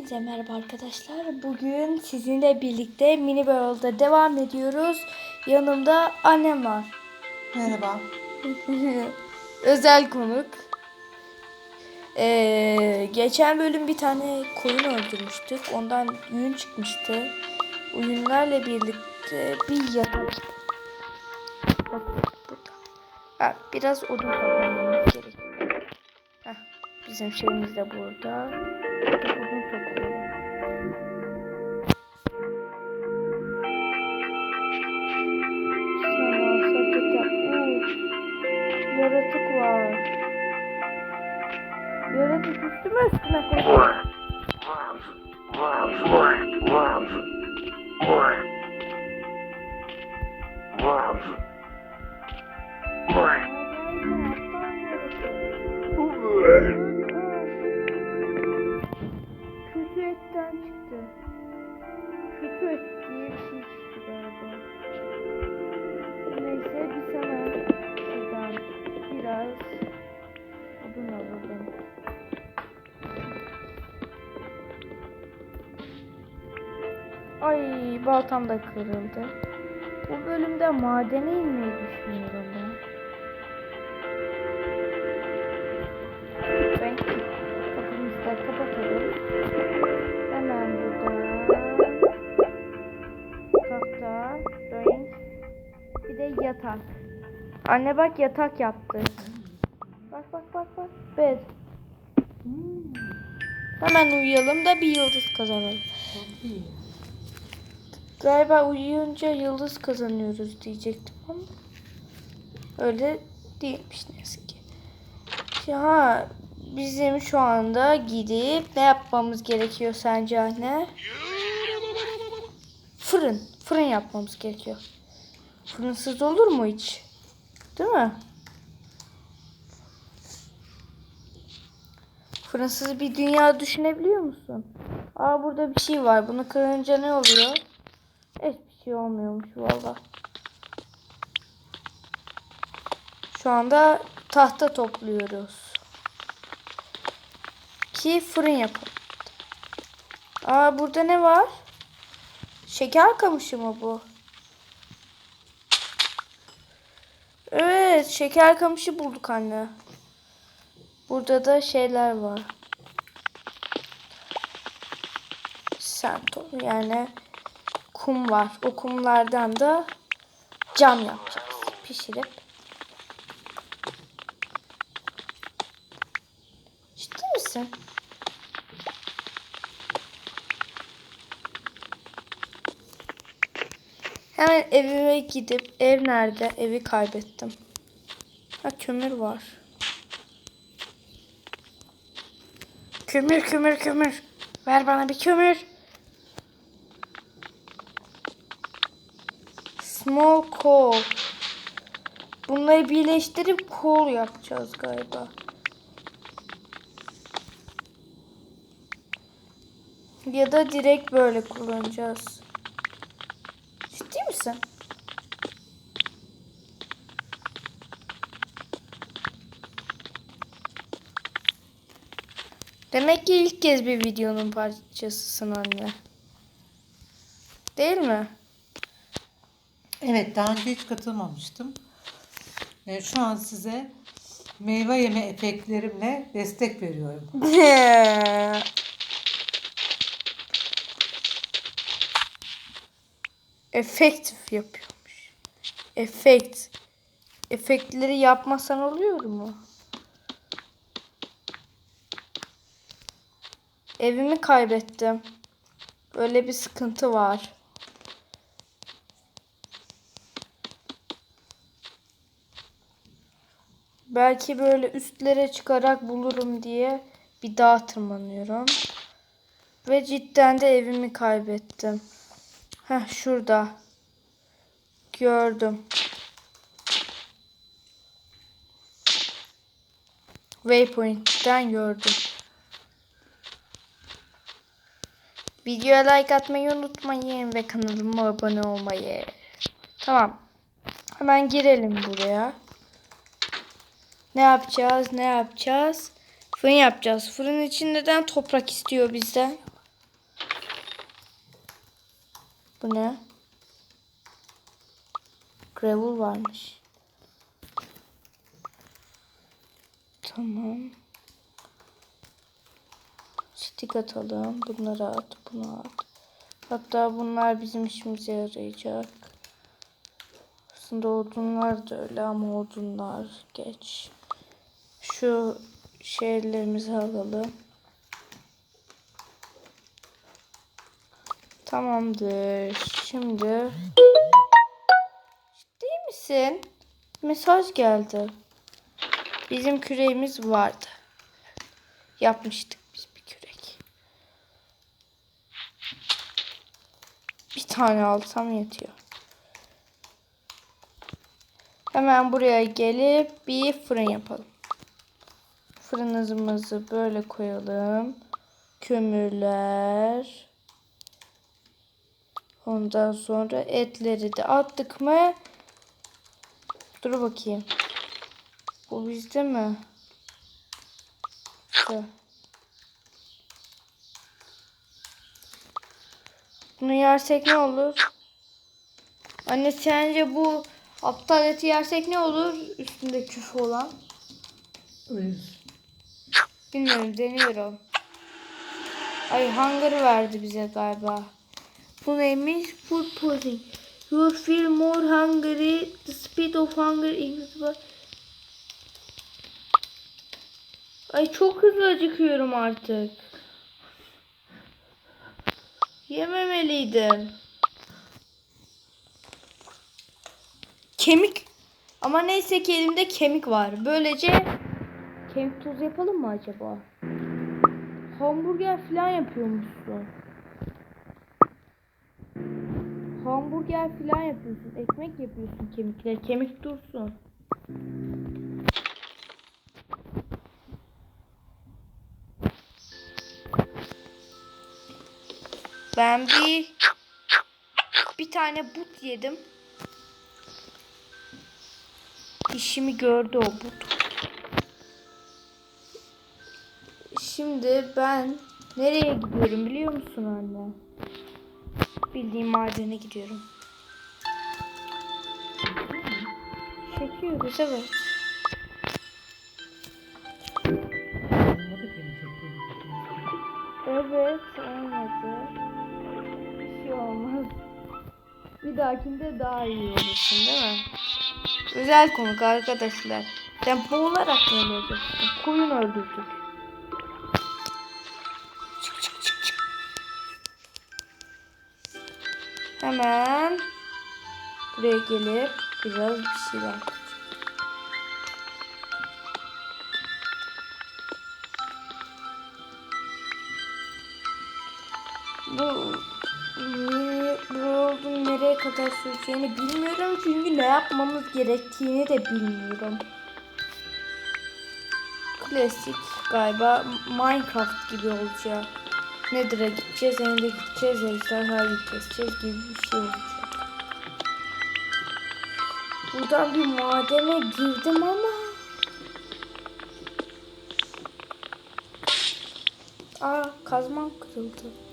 Hepinize merhaba arkadaşlar. Bugün sizinle birlikte Mini World'da devam ediyoruz. Yanımda annem var. Merhaba. Özel konuk. Ee, geçen bölüm bir tane koyun öldürmüştük. Ondan yün çıkmıştı. O yünlerle birlikte bir yatak. Biraz odun toplamamız gerekiyor. Bizim şeyimiz de burada. Yaratık var. Yaratık üstüme üstüme koyuyor. Baltam da kırıldı. Bu bölümde madene inmeyi düşünüyorum ben. Ben kapımızı da kapatalım. Hemen burada tahta, renk, bir de yatak. Anne bak yatak yaptı. Bak bak bak bak. Bed. Hemen uyuyalım da bir yıldız kazanalım. Galiba uyuyunca yıldız kazanıyoruz diyecektim ama öyle değilmiş ne yazık ki. Ya bizim şu anda gidip ne yapmamız gerekiyor sence anne? Fırın. Fırın yapmamız gerekiyor. Fırınsız olur mu hiç? Değil mi? Fırınsız bir dünya düşünebiliyor musun? Aa burada bir şey var. Bunu kırınca ne oluyor? Hiçbir şey olmuyormuş valla. Şu anda tahta topluyoruz. Ki fırın yapalım. Aa burada ne var? Şeker kamışı mı bu? Evet, şeker kamışı bulduk anne. Burada da şeyler var. Sento yani kum var. O kumlardan da cam yapacağız. Pişirip. Ciddi misin? Hemen evime gidip ev nerede? Evi kaybettim. Ha kömür var. Kömür kömür kömür. Ver bana bir kömür. Small coal. Bunları birleştirip coal yapacağız galiba. Ya da direkt böyle kullanacağız. Ciddi misin? Demek ki ilk kez bir videonun parçasısın anne. Değil mi? Evet daha önce hiç katılmamıştım. Ee, şu an size meyve yeme efektlerimle destek veriyorum. Efektif yapıyormuş. Efekt. Efektleri yapmasan oluyor mu? Evimi kaybettim. Böyle bir sıkıntı var. Belki böyle üstlere çıkarak bulurum diye bir dağa tırmanıyorum. Ve cidden de evimi kaybettim. Heh şurada. Gördüm. Waypoint'ten gördüm. Videoya like atmayı unutmayın ve kanalıma abone olmayı. Tamam. Hemen girelim buraya. Ne yapacağız? Ne yapacağız? Fırın yapacağız. Fırın için neden toprak istiyor bizden? Bu ne? Gravel varmış. Tamam. Stick atalım. Bunları at. Bunu at. Hatta bunlar bizim işimize yarayacak. Aslında odunlar da öyle ama odunlar geç. Şu şeylerimizi alalım. Tamamdır. Şimdi ciddi misin? Mesaj geldi. Bizim küreğimiz vardı. Yapmıştık biz bir kürek. Bir tane alsam yetiyor. Hemen buraya gelip bir fırın yapalım. Fırınımızı böyle koyalım. Kömürler. Ondan sonra etleri de attık mı? Dur bakayım. Bu bizde mi? Şu. Bunu yersek ne olur? Anne sence bu aptal eti yersek ne olur? Üstünde küf olan. Ölür. Bilmiyorum deniyorum. Ay hunger verdi bize galiba. Bu neymiş? Food poisoning. You feel more hungry. The speed of hunger increases. Ay çok hızlı acıkıyorum artık. Yememeliydim. Kemik. Ama neyse ki elimde kemik var. Böylece kemik tozu yapalım mı acaba? Hamburger falan yapıyormuşsun. Hamburger falan yapıyorsun. Ekmek yapıyorsun kemikler. Kemik dursun. Ben bir bir tane but yedim. İşimi gördü o but. Şimdi ben nereye gidiyorum biliyor musun anne? Bildiğim madene gidiyorum. Çekiyoruz evet. Evet olmadı. Bir şey olmaz. Bir dahakinde daha iyi olursun değil mi? Özel konuk arkadaşlar. Sen boğularak mı öleceksin? Koyun öldürdük. Hemen buraya gelip biraz bir şeyler bu bu nereye kadar süreceğini bilmiyorum çünkü ne yapmamız gerektiğini de bilmiyorum. Klasik galiba Minecraft gibi olacak. Nether'a gideceğiz, End'e gideceğiz, ejderhayı keseceğiz gibi bir şey olacak. Buradan bir madene girdim ama Aa kazmam kırıldı.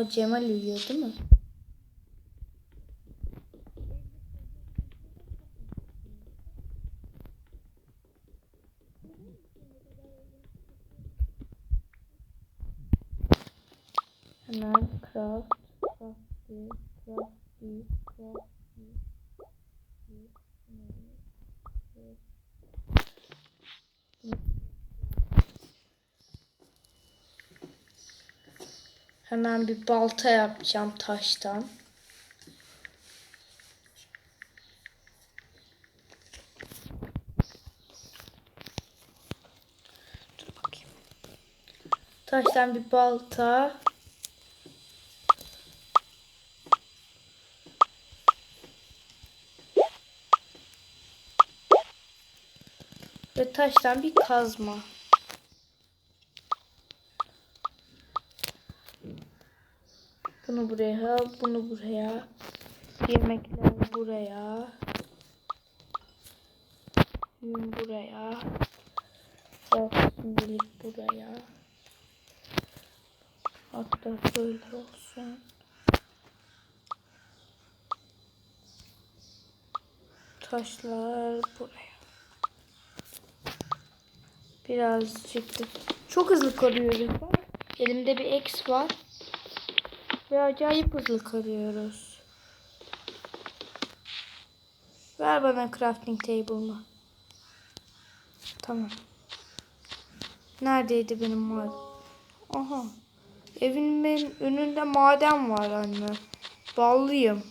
Aa Cemal uyuyor değil mi? Hemen craft, Hemen bir balta yapacağım taştan. Dur bakayım. Taştan bir balta. Ve taştan bir kazma. Bunu buraya, bunu buraya. Yemekler buraya. Yün buraya. Şimdilik buraya. Hatta böyle olsun. Taşlar buraya. Birazcık da çok hızlı karıyoruz. Bak. Elimde bir X var. Ve acayip hızlı karıyoruz. Ver bana crafting table'ımı. Tamam. Neredeydi benim maden? Aha. Evimin önünde maden var anne. Ballıyım.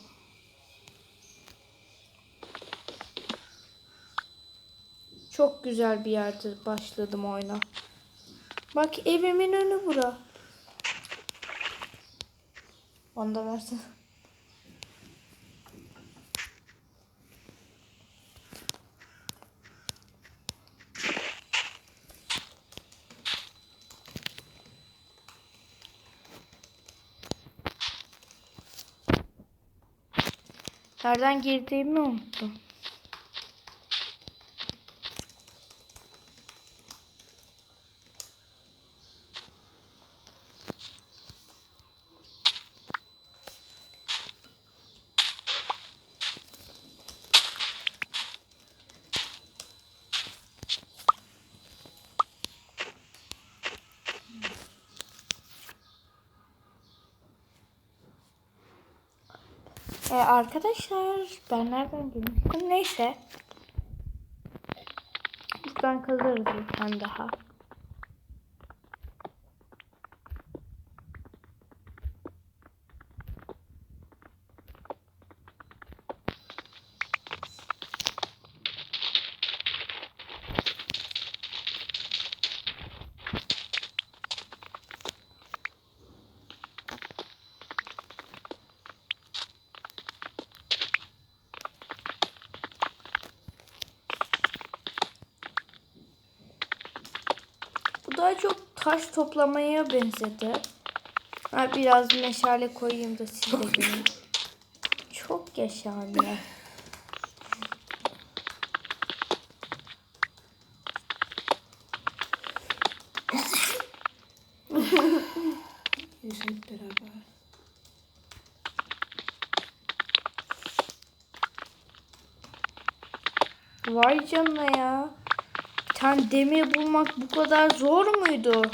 Çok güzel bir yerde başladım oyuna. Bak evimin önü bura. Onu da versene. Nereden girdiğimi unuttum. E, arkadaşlar ben nereden girmiştim? Neyse. Buradan kazarız bir tane daha. Bu daha çok taş toplamaya benzedi. Ha, biraz meşale koyayım da siz de görün. Çok yaşa anne. Beraber. Vay canına ya. Tane demir bulmak bu kadar zor muydu?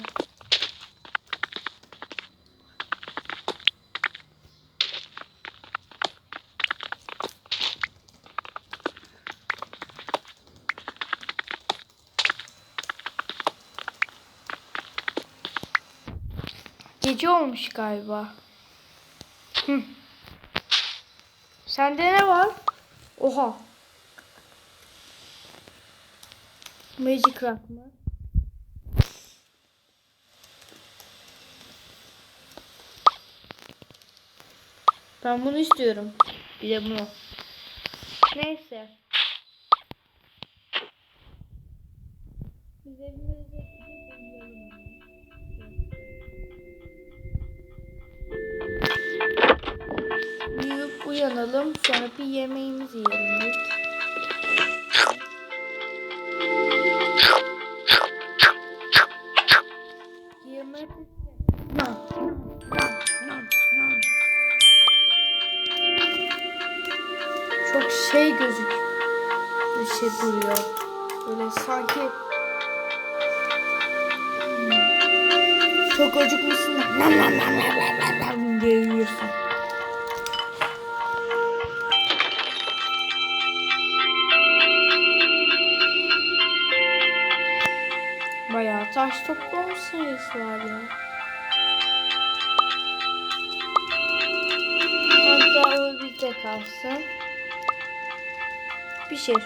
Gece olmuş galiba. Hı. Sende ne var? Oha. Magic Rock mı? Ben bunu istiyorum. Bir de bunu. Neyse. Uyuyup uyanalım. Sonra bir yemeğimizi yiyelim. Nam nam nam nam nam nam nam diye yiyorsun. Bayağı taş toplamışsınız var ya. Hatta o bizde kalsın. Pişir.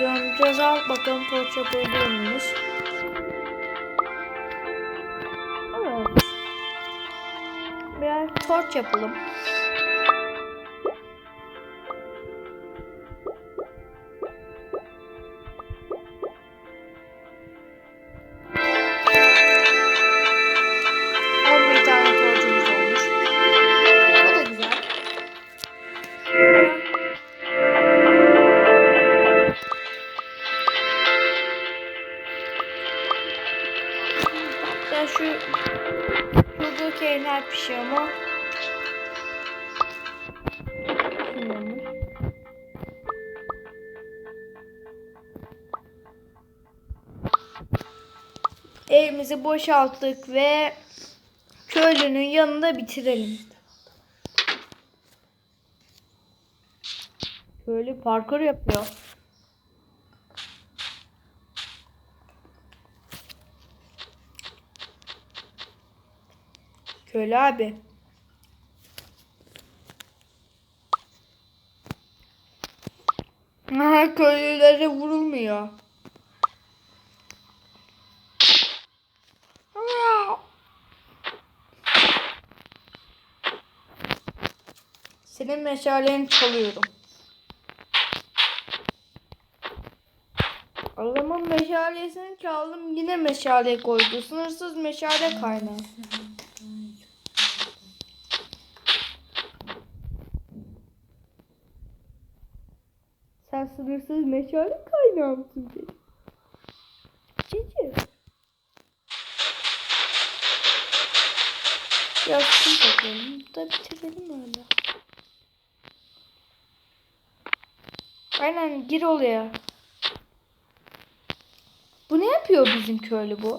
Döneceğiz al bakalım poğaça yapabiliyor muyuz? Torç yapalım. Evimizi boşalttık ve köylünün yanında bitirelim. Köylü parkur yapıyor. Köylü abi. Aha, köylülere vurulmuyor. Senin meşaleni çalıyorum. Adamın meşalesini çaldım yine meşale koydu. Sınırsız meşale kaynağı. Sen sınırsız meşale kaynağı mısın? Yapsın bakalım. Da bitirelim öyle. Aynen gir oraya. Bu ne yapıyor bizim köylü bu?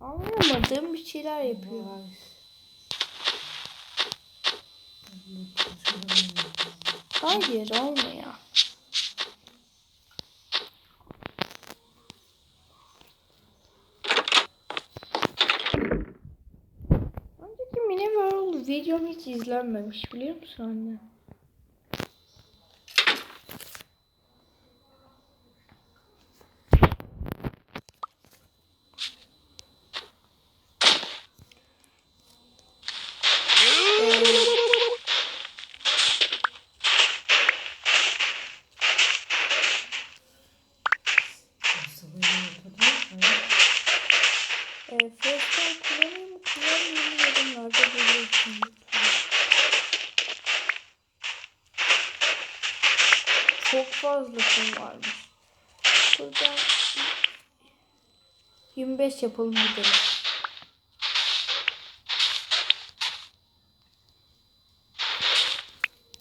Anlayamadığım bir şeyler yapıyor. Hayır olmuyor. Videom hiç izlenmemiş biliyor musun anne? Evet. E, Face'ten kullanayım mı kullanmayayım mı yorumlarda belirtin lütfen. Çok fazla kum varmış. Buradan 25 yapalım gidelim.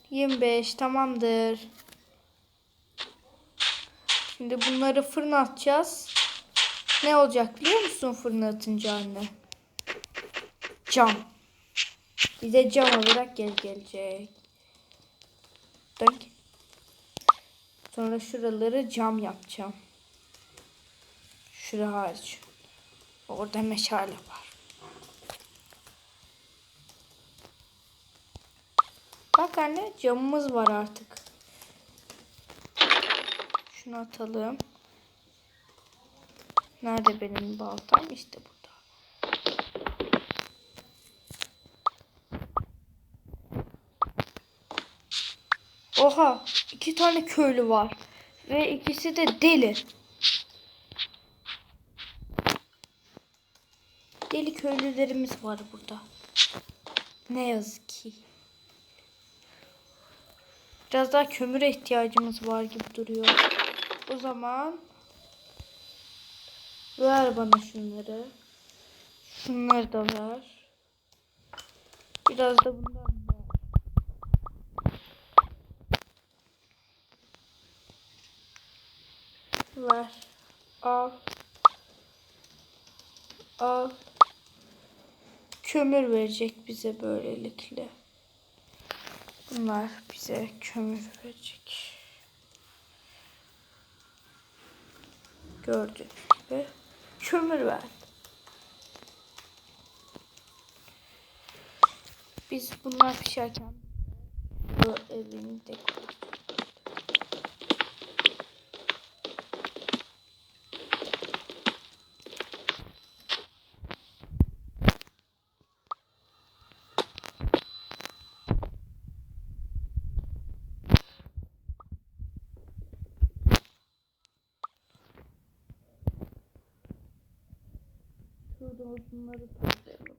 Yirmi beş tamamdır. Şimdi bunları fırına atacağız. Ne olacak biliyor musun fırına atınca anne? Cam. Bize cam olarak gel gelecek. Dönk. Sonra şuraları cam yapacağım. Şura hariç. Orada meşale var. Bak anne camımız var artık. Şunu atalım. Nerede benim baltam? İşte burada. Oha! iki tane köylü var. Ve ikisi de deli. Deli köylülerimiz var burada. Ne yazık ki. Biraz daha kömüre ihtiyacımız var gibi duruyor. O zaman Ver bana şunları. Şunları da ver. Biraz da bundan ver. Al. Al. Kömür verecek bize böylelikle. Bunlar bize kömür verecek. Gördüğünüz gibi kömür ver. Biz bunlar pişerken bu evini dekor. Şurada bunları toplayalım.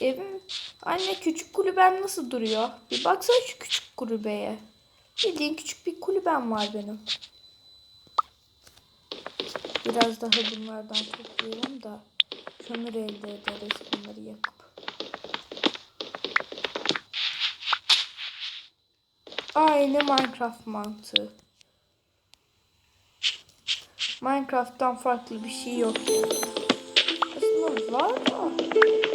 Evim anne küçük kulüben nasıl duruyor? Bir baksana şu küçük kulübeye. Bildiğin küçük bir kulübem var benim. Biraz daha bunlardan toplayalım da kömür elde ederiz bunları yakıp. Aynı Minecraft mantığı. Minecraft'tan farklı bir şey yok. Aslında var da.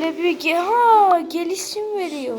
Böyle bir ha gelişim veriyor.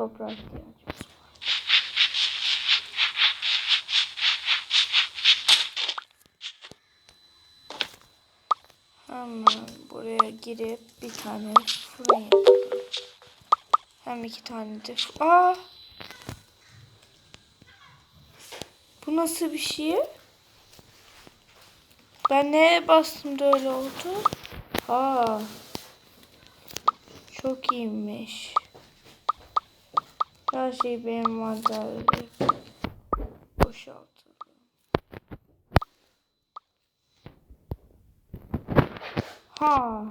Toprağa ihtiyacımız var. Hemen buraya girip bir tane fırın yapalım. Hem iki tane de... Aa! Bu nasıl bir şey? Ben neye bastım da öyle oldu? Ha. Çok iyiymiş. Her şey benim maddeleri boşaltalım. Ha.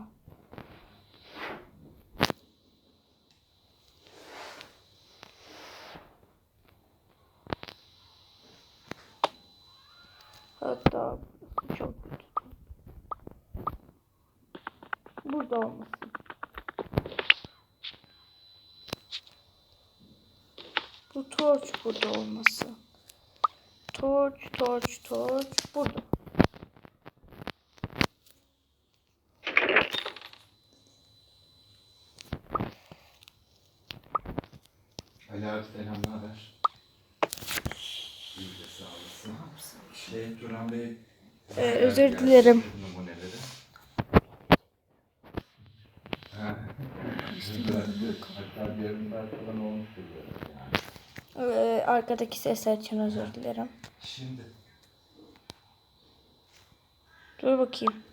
Hatta burası çok kötü. Burada olmasın. Bu torç burada olmasın. Torç, torç, torç burada. Ali abi selam, ne haber? İyi de sağ olasın. Şey, Turan Bey... Ee, özür dilerim. Numuneleri. Ha. Hatta bir yarımlar falan olmuştur böyle yani. Ee, arkadaki sesler için özür dilerim. Şimdi. Dur bakayım.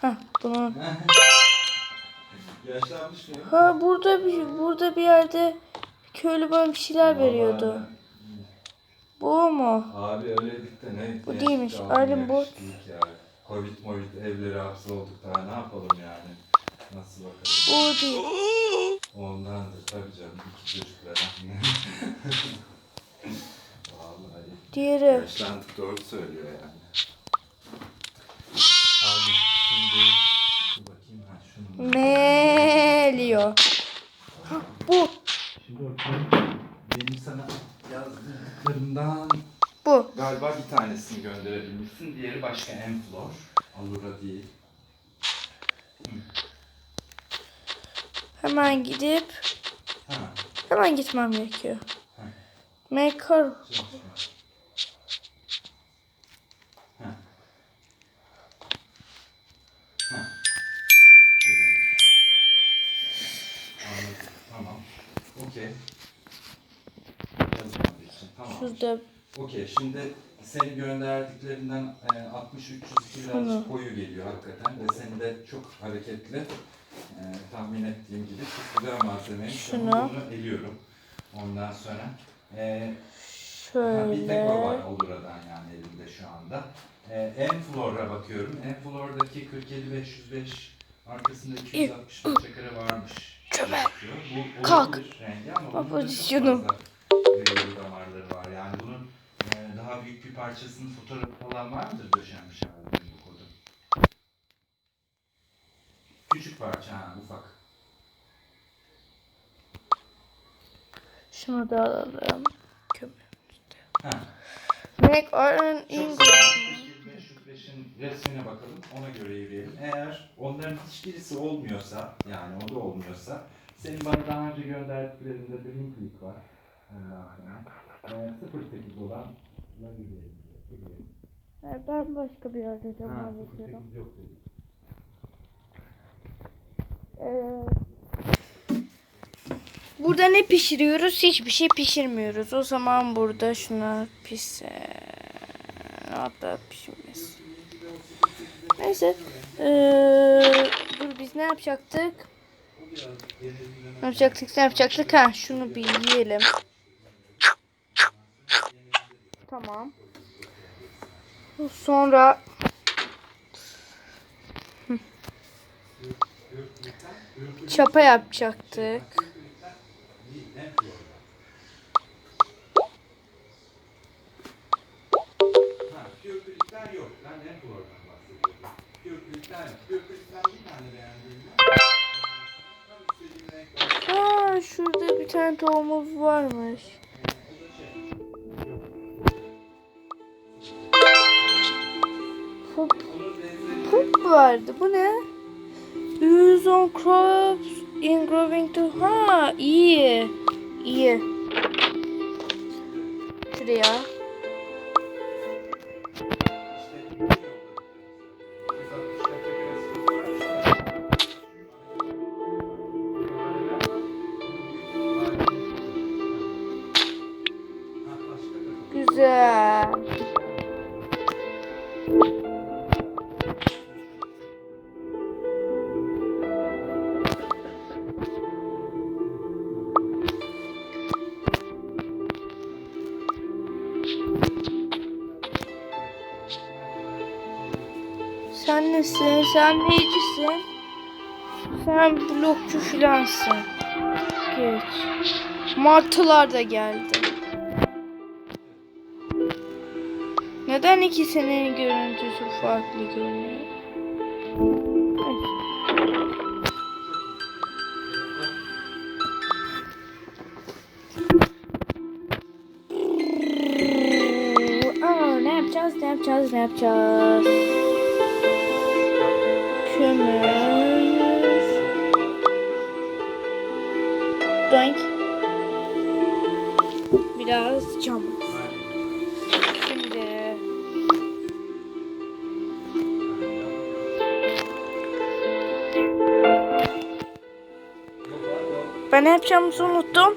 Hah bunu. Yaşlanmış mıyım? Ha burada bir burada bir yerde köylü bana bir şeyler veriyordu. Bu mu? Abi öyleydik de ne? Bu değilmiş, Alim bu. Covid movid evlere hapsolduk daha ne yapalım yani? Nasıl bakalım? Bu değil. Ondandır tabii canım iki çocuklara. Vallahi Diğeri. yaşlandık doğru söylüyor yani. Abi şimdi dur bakayım ha şunu. Meliyor. Ha bu. Şimdi o benim sana yazdıklarımdan Bu. galiba tanesini gönderebilmişsin. Diğeri başka Enflor. Allura değil. Hemen gidip Ha. Hemen gitmem gerekiyor. Maker. İçin. Tamam. Şurada Okey. Şimdi seni gönderdiklerinden e, 60-302 Şunu. biraz koyu geliyor hakikaten ve seni de çok hareketli e, tahmin ettiğim gibi çok güzel malzemeymiş Şunu. ama bunu eliyorum. Ondan sonra e, Ha, bir tek o şöyle. var Olura'dan yani elimde şu anda. Ee, Enflor'a bakıyorum. Enflor'daki 47505 arkasında 260 metrekare varmış. Çömel. gözüküyor. Bu Kalk. rengi ama bunun da çok Pozisyonum. fazla gri damarları var. Yani bunun e, daha büyük bir parçasının fotoğrafı falan var mıdır döşenmiş halinde bu kodu? Küçük parça ha ufak. Şunu da alalım. Ha. Make Iron in güzel. 505'in resmine bakalım. Ona göre yürüyelim. Eğer onların hiçbirisi olmuyorsa, yani o da olmuyorsa, senin bana daha önce gönderdiklerinde bir link var. Ee, 08 olan yürüyelim. Yürüyelim. Ben başka bir yerde devam ediyorum. 08 yok dedik. Ee, burada ne pişiriyoruz? Hiçbir şey pişirmiyoruz. O zaman burada şuna pişse hatta pişmez. Neyse. Ee, dur biz ne yapacaktık? Ne yapacaktık? Ne yapacaktık? Ha şunu bir yiyelim. Tamam. Sonra çapa yapacaktık. Ha, Pürpürikler yok. Ben Enflor'dan bahsediyorum. Pürpürikler yok. Pürpürikten bir tane beğendiğim var. Tam istediğim renk var. Aa şurada bir tane tohumumuz varmış. Benzeri hop vardı. Bu ne? Use on crops in growing to... Ha iyi. İyi. Şuraya. Sen neycisin? Sen blokçu filansın. Geç. Martılar da geldi. Neden ikisinin görüntüsü farklı görünüyor? Aa, ne yapacağız? Ne yapacağız? Ne yapacağız? Ben ne yapacağımızı unuttum.